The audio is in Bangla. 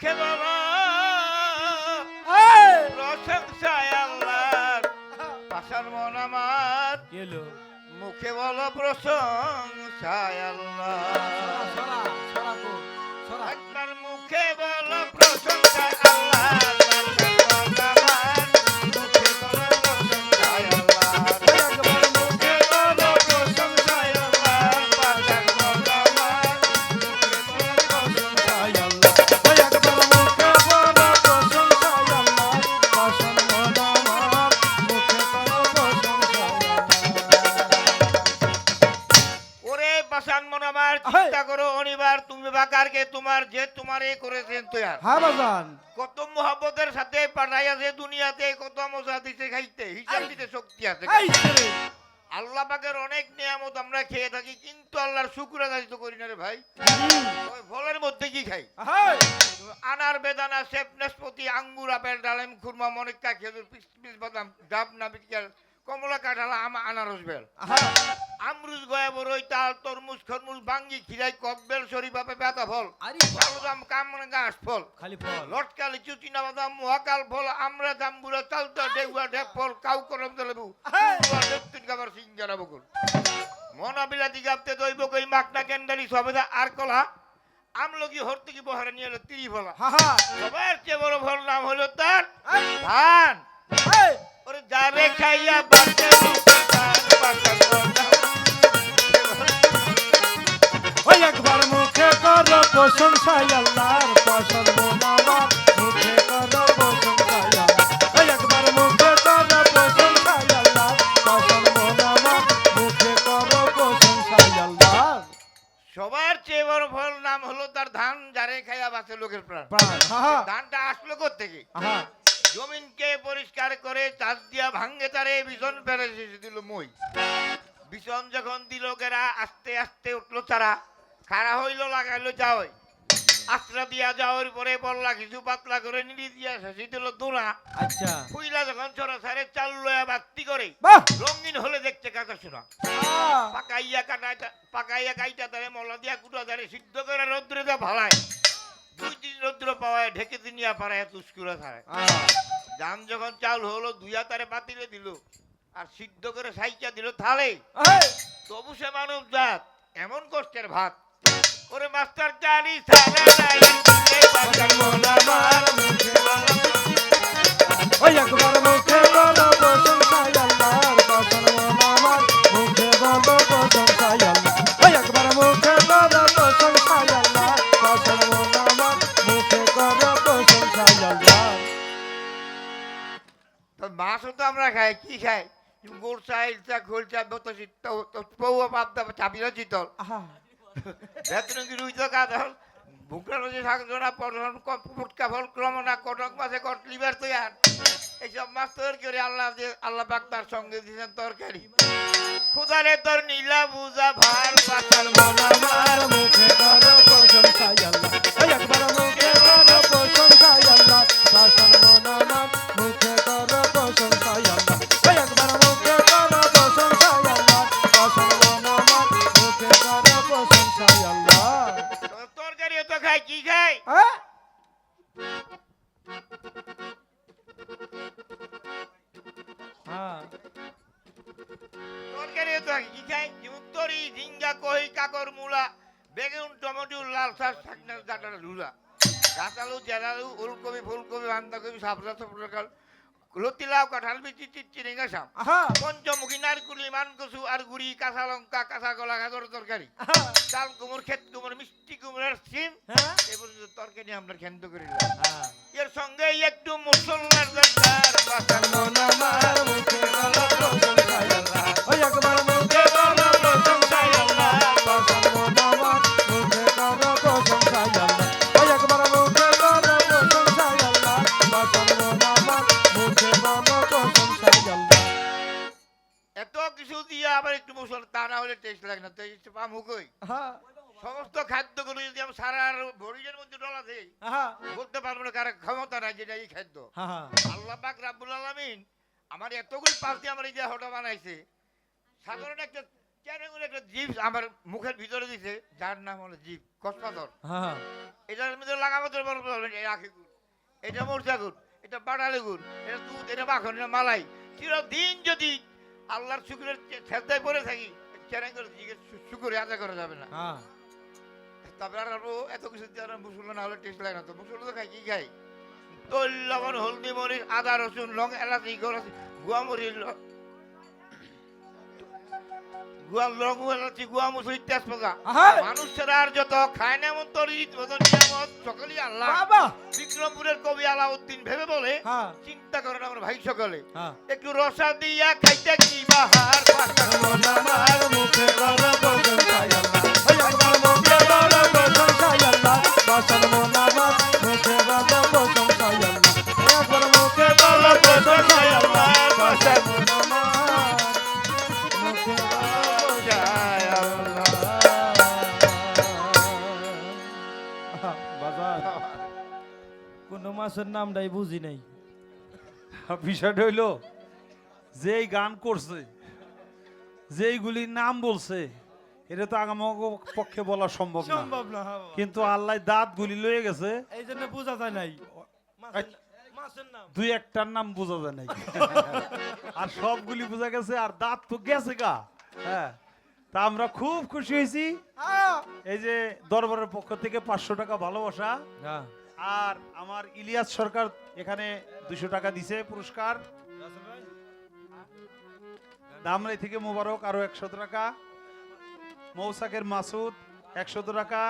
মুখে বাবা! প্রশংসায় আল্লাহর। পাশার মন আমার। মুখে বলো প্রশংসায় আল্লাহ। একবার মুখে বলো প্রশংসায় চিন্তা করো অনিবার তুমি বাকারকে তোমার যে তোমারে করেছেন তৈয়ার। হ্যাঁ বাজান। কত মোহাব্বতের সাথে পাঠাই আছে দুনিয়াতে কত মজা দিতে খাইতে হিসাব দিতে শক্তি আছে। আল্লাহ পাকের অনেক নিয়ামত আমরা খেয়ে থাকি কিন্তু আল্লাহর শুকুর আদায় তো করি না রে ভাই। ওই ফলের মধ্যে কি খাই? আনার বেদানা সেপ নাশপাতি আঙ্গুর আপেল ডালিম খুরমা মনিকা খেজুর পিস পিস বাদাম ডাব নাবিকার কমলা কাঁঠাল আম আনারস বেল। আমরুজ গয়া বরই তাল তরমুজ খরমুজ বাঙ্গি খিরাই ককবেল শরীফাপে বেতা ফল। আরে কালোদাম কামন গাছ ফল। খালি ফল। লটকা লিচু চিনা বাদাম মহাকাল ফল আমরা জাম্বুরা চালতা ডেগুয়া ঢেপ ফল কাউ করম লেবু হ্যাঁ। তিন খাবার সিঙ্গারা বকুল। মনা বিলাতি গাপতে দইব কই মাকনা কেন্দারি সবেদা আর কলা। আমলকি হর্তুকি বহারে নিয়ে এলো তিরি ফলা। সবার চেয়ে বড় ফল নাম হলো তার ধান। ওরে যারে খাইয়া বাঁচে তার ধান যারে খাইয়া বাঁচে লোকের প্রাণ। ধানটা আসলো থেকে আহা, জমিনকে পরিষ্কার করে চাষ দিয়া ভাঙ্গে তারে ভীষণ শেষে দিল মই। বিছন যখন দিল গেরা আস্তে আস্তে উঠল তারা। খাড়া হইল লাগাইলো যাওই আশ্রা দিয়া যাওয়ার পরে বললা কিছু পাতলা করে নিড়ি দিয়া শেষে দিল। দোনা আচ্ছা। ফুইলা যখন ছড়া সারে চাল লয়া বাত্তি করে রঙিন হলে দেখতে কাঁচা শোনা পাকাইয়া কাটা পাকাইয়া কাইটা তারে মলা দিয়া কুটা তারে সিদ্ধ করে রৌদ্রে দা ভালায়। দুই দিন রৌদ্র পাওয়ায় ঢেকে দিনিয়া পাড়ায় তুস্কুরা আহ, ধান যখন চাল হলো দুইয়া তারে পাতিলে দিল। আর সিদ্ধ করে সাইচা দিল থালে। তবু সে মানব জাত এমন কষ্টের ভাত। ওরে মাস্টার জানি সারা নাই বাজার মন আমার মুখে বলো ওই একবার মুখে বলো প্রশংসায় আল্লাহর পাষাণ মন আমার, মুখে বলো প্রশংসায় আল্লাহ। ওই একবার মুখে বলো প্রশংসায় আল্লাহর পাষাণ মন আমার, মুখে করো প্রশংসায় আল্লাহ। তো মাছও তো আমরা খাই কি খাই গোলচা ইলচা খোলচা বতসি পৌয়া পাবদা চাবিরা চিতল আহা, বেতন কি রুইতো কাদল শাক জোড়া পটন ফুটকা ফল ক্রমনা কটক মাছে কট লিভার তৈয়ার। এইসব মাছ তৈরি করে আল্লাহ দিয়ে আল্লাহ পাক তার সঙ্গে দিয়েছেন তরকারি। খুদারে তোর নীলা বুঝা ভার পাতার মন আমার আমার মুখে করো প্রশংসায় আল্লাহ। একবার মুখে করো প্রশংসায় আল্লাহ, বেগুন টমেটো লাল শাক ডাটা লুলা ফুলকপি বান্ধাকপি সাপলা সাপলা লতিলাও কাঁঠাল বিচি চিচ্ছি রেঙ্গা সাপ। আহা, পঞ্চমুখী নারকুলি মানকসু আর গুড়ি কাঁচা লঙ্কা কাঁচা কলা গাজর তরকারি। চাল কুমড় ক্ষেত কুমড় মিষ্টি কুমড়ের সিম। হ্যাঁ? এই পর্যন্ত তরকারি আমরা করি হ্যাঁ। এর সঙ্গে একটু মুসলমান দরকার বাসার মন আমার মুখে করো কিছু দিয়ে আবার একটু মশলা তা না হলে টেস্ট লাগে না। তো এই পাম হুকই আহা, সমস্ত খাদ্যগুলো যদি আমি সারা ভরিজের মধ্যে ডলা দেই বলতে পারব না কারও ক্ষমতা নাই যেটা এই খাদ্য। আল্লাহ পাক রাব্বুল আলামিন আমার এতগুলি পাশ দিয়ে আমার এই দেহটা বানাইছে। সাধারণ একটা কেন করে একটা জীব আমার মুখের ভিতরে দিছে যার নাম হলো জীব কসপাথর হ্যাঁ এটার মধ্যে লাগাবো গুড় এটা মরচা গুড় এটা বাটালি গুড় এটা দুধ এটা মাখন এটা মালাই। চিরদিন যদি আল্লাহর শুকুরের ছেদায় পরে থাকি চ্যালেঞ্জ করে শুকুরে আদায় করা যাবে না। হ্যাঁ। তারপরে আর এত কিছু দিয়ে আর মুসলমান না হলে টেস্ট লাগে না। তো মুসলমান তো খাই কি খাই তৈল লবণ হলদি মরিচ আদা রসুন লং এলাচি গরম গুয়া মরিচ ল- গুয়া লং এলাচি গুয়া মুসুরি তেজপাতা মানুষ ছাড়া আর যত খায় না এমন তরিত মতো নিয়ামত সকলই আল্লাহ। বাবা! বিক্রমপুরের কবি আলাউদ্দিন ভেবে বলে হ্যাঁ চিন্তা করেন আমার ভাই সকলে। হ্যাঁ একটু রসা দিয়া খাইতে কি বাহার? আমার মুখে মাসের নামটাই বুঝি নাই। বিষয়টা হইল যেই গান করছে যেইগুলি নাম বলছে এটা তো আগাম পক্ষে বলা সম্ভব না। সম্ভব না হ্যাঁ। কিন্তু আল্লাহ দাঁত গুলি লয়ে গেছে। এই জন্য বোঝা যায় নাই। মাছের- মাছের নাম দুই একটার নাম বোঝা যায় নাই। আর সবগুলি বোঝা গেছে আর দাঁত তো গেছে গা। হ্যাঁ তা আমরা খুব খুশি হয়েছি। এই যে দরবারের পক্ষ থেকে পাঁচশো টাকা ভালোবাসা। আর আমার ইলিয়াস সরকার এখানে দুশো টাকা দিছে পুরস্কার। দামরাই থেকে মোবারক আরও একশো টাকা, মৌসাকের মাসুদ একশো টাকা